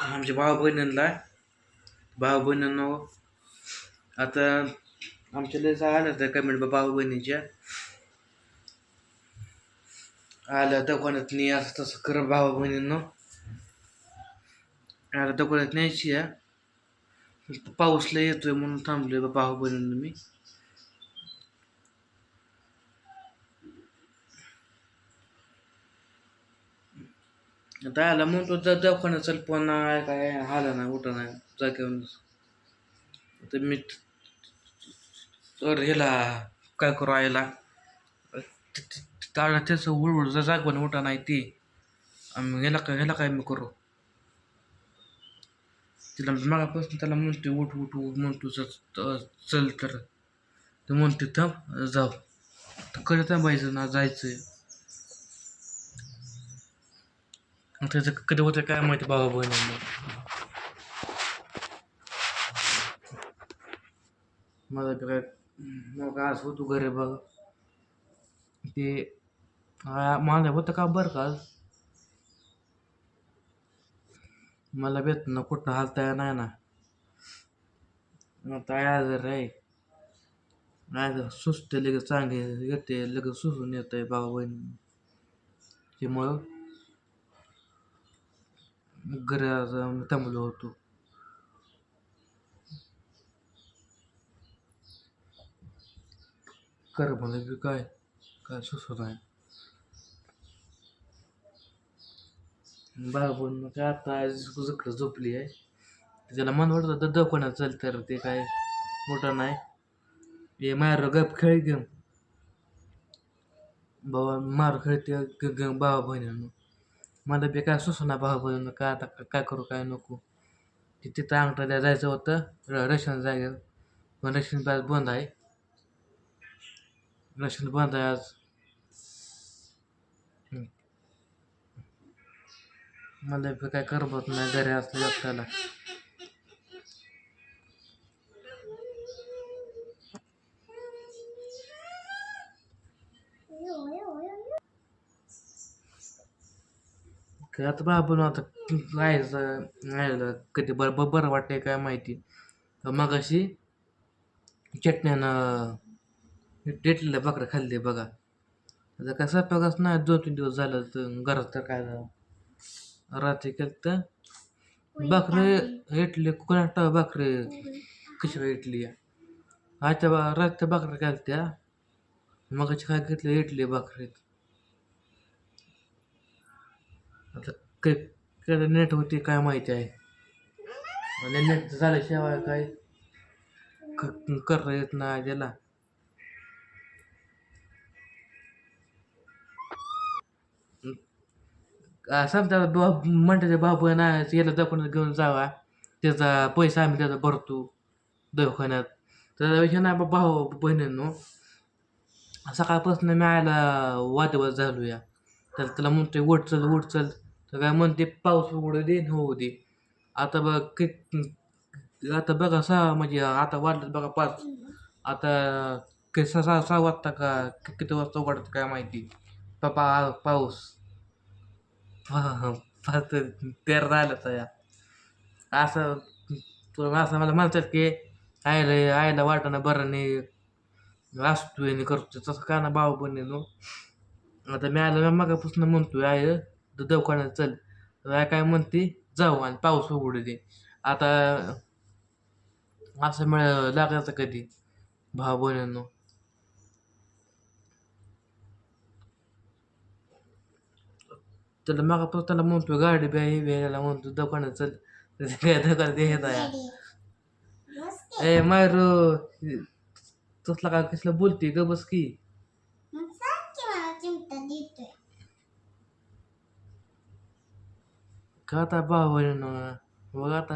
आमच्या भाऊ बहिणींना भाऊ बहिणींनो आता आमच्या लय आल्या होत्या कमेंट भाऊ बहिणीच्या आल्या दुकानात नाही असं तसं कर भाऊ बहिणींनो आल्या दुकानात न्यायची आहे. पाऊस लय येतोय म्हणून थांबलोय भाऊ बहिणींना मी. आला म्हणतो जा दवाखाना चल पण नाही काय आला नाही उठा नाही जागेवर तर मी तर ह्याला काय करू आयला ताळा त्याचं जर जागवण उठा नाही ती आम्ही ह्याला काय ह्याला काय मी करू? तिला मागापासून त्याला म्हणते उठ उठ उठ म्हणतो चल तर. ते म्हणते थांब जाऊ. तर कधी थांबायचं ना जायचं मग त्याचं कधी होतं काय माहिती बाबा बहिणींना मला तर काय मग आज होतो घरी बघ ते आ- माझं होतं का बरं का मला भेट ना कुठं हालता नाही ना आता आज रे आज सुस्त लगेच चांगले येते लगेच सुसून येत आहे बाबा बहिणी त्यामुळं घरी थांबलो होतो. कर म्हणलं की काय? काय सुचत नाही. बाबून काय आता आज इकडं झोपली आहे. त्याला मन वाटत तर दवाखान्यात चल तर ते काय मोठं नाही. हे मार गप खेळ घेऊन. बाबा मार खेळते ग- ग- भावा बहिणीनं. मला बी काय सुचना भाऊ बहिणीनं काय आता काय करू काय नको. ते तिथं अंगठा जायचं होतं र- रेशन जागेवर पण रेशन आज बंद आहे. रेशन बंद आहे आज. मला बी काय करमत नाही घरी असलं एकट्याला काय आता बाबा आता राहायचं राहिलं कधी बरं बरं बरं वाटतंय काय माहिती? मग अशी चटण्यानं टेटलेलं बकरं खाल्ले बघा. आता काय पगास नाही दोन तीन दिवस झालं तर घरात तर काय झालं? रात्री केलं तर बकरे इटली कोणा बकरे कशी काय इटली? आजच्या बा रात्री बकऱ्या केल्या त्या मग काय घेतलं? इटली बकरीत. क काय नेट होती काय माहिती आहे. आणि नेट झाल्याशिवाय काय क- करता येत नाही त्याला. समजा बाब म्हणते बाबू आहे ना याला दवाखान्यात घेऊन जावा. त्याचा पैसा आम्ही त्याचा भरतो दवाखान्यात. त्याचा विषय नाही बा भाऊ बहिणींनो. सकाळपासून मी आयला वादवाद झालो या तर त्याला म्हणतोय उठ चल उठ चल. तर काय म्हणते पाऊस उघडू दे न होऊ दे. आता बघ कि आता बघा सहा म्हणजे आता वाढलं बघा पाच. आता कि सहा सहा सहा वाजता का किती वाजता उघडत काय माहिती? पप्पा पाऊस. हा हा पाच तेरा झालं या. असं असं मला म्हणतात की आयला आयला वाटणं बरं नाही. असतोय आणि करतोय. तसं का ना भाऊ बहिणीनो आता मी आलं मगापासून म्हणतोय आय तू दवाखान्यात चल. तर आय काय म्हणते जाऊ आणि पाऊस उघडू दे. आता असं मिळ लागायचं कधी? भाऊ बहिणींनो. त्याला मगापासून त्याला म्हणतोय गाडी बी आहे यायला म्हणतो दवाखान्यात चल. तर दवाखान्यात येत ए मायरो तसला काय कसलं बोलते ग बस की मग सांग का आता भाऊ बहिणीनं बघ आता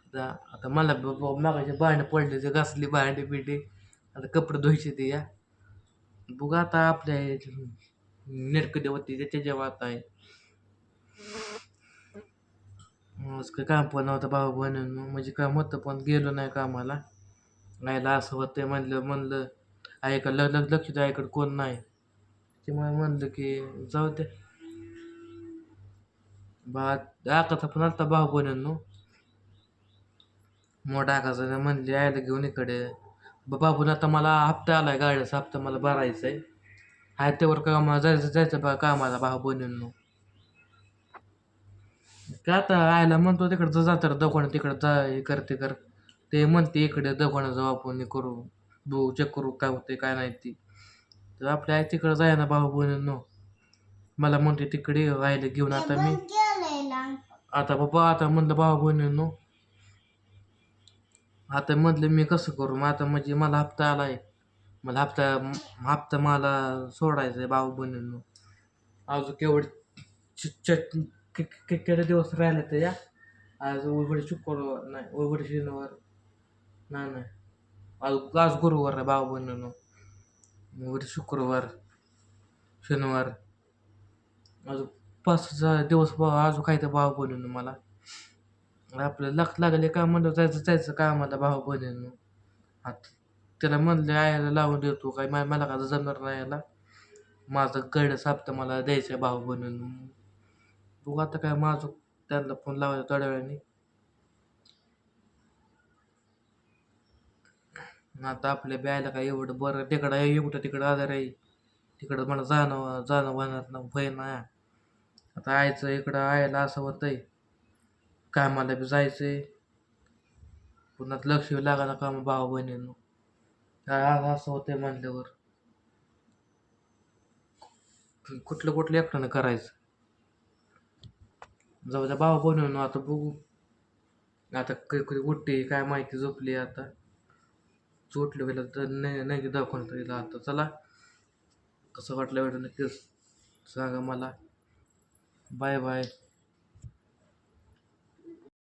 आता आता मला ब- ब- मागाचे भांडे पडले ते घासली भांडी बिंडी आता कपडे धुवायचे ते या बघ आता आपल्या नेट कधी होती त्याच्या जेव्हा आता आहे आज काम पण नव्हतं भाऊ बहिणीनं म्हणजे काम होतं पण गेलो नाही कामाला नाहीला असं होतं म्हणलं म्हणलं ऐका ल ल- लक्ष द्यायकडे कोण नाही त्यामुळे म्हणलं की जाऊ दे बा आकाचा पण आलता भाऊ बहिणींनो मोठा आकाचा म्हणले यायला घेऊन इकडे. बाबून आता मला हप्ता आलाय गाडीचा हप्ता मला भरायचा आहे हाय त्यावर कामाला जायचं जायचं बा कामाला भाऊ बहिणींनो का आता आयला म्हणतो तिकडं जा तर तिकडं जा हे कर ते कर. ते म्हणते इकडे दवाखान्यात जाऊ आपण हे करू. बघू चेक करू काय होते काय नाही ती. तर आपल्या आई तिकडं जाय ना भाऊ बहिणींनो मला म्हणते तिकडे राहिले घेऊन आता मी. आता बाबा आता म्हणलं भाऊ बहिणींनो आता म्हटलं मी कसं करू? मग आता म्हणजे मला हप्ता आलाय. मला हप्ता हप्ता मला सोडायचा आहे भाऊ बहिणींनो. अजून केवढ केवढे दिवस राहिले तर या? आज उघड शुक्रवार नाही उघड शनिवार नाही नाही. आज आज गुरुवार आहे भाऊ बहिणींनो. उघड शुक्रवार शनिवार. अजून पाच दिवस बा अजून काय तर भाऊ बोलून मला. आपलं लक्ष लागले का म्हणलं जायचं जायचं कामाला भाऊ बहिणींनो आता त्याला म्हणले आयाला लावून देतो काय मा- मला का जमणार नाही याला. माझं गड सापतं मला द्यायचं आहे भाऊ बहिणींनो तू आता काय माझं त्यांना फोन लावायचा थोड्या वेळाने? आता आपल्या ब्यायला काय एवढं बरं तिकडं एवढं तिकडं आजार आहे. तिकडं मला जाणं जाणं होणार ना भय नाही. आता आयचं इकडं आयला असं होतंय. कामाला बी जायचंय. पुन्हा लक्ष लागायला काम भाऊ बहिणींनो. काय आज असं होतंय म्हटल्यावर कुठलं कुठलं एकट्यानं करायचं? जाऊ द्या भाऊ बहिणींनो आता बघू. आता कधी उठते काय माहिती झोपली आता. चोटलं गेलं तर नाही नाही दवाखान्यात आता. चला. कसं वाटलं वेळ नक्कीच सांगा मला. Bye bye.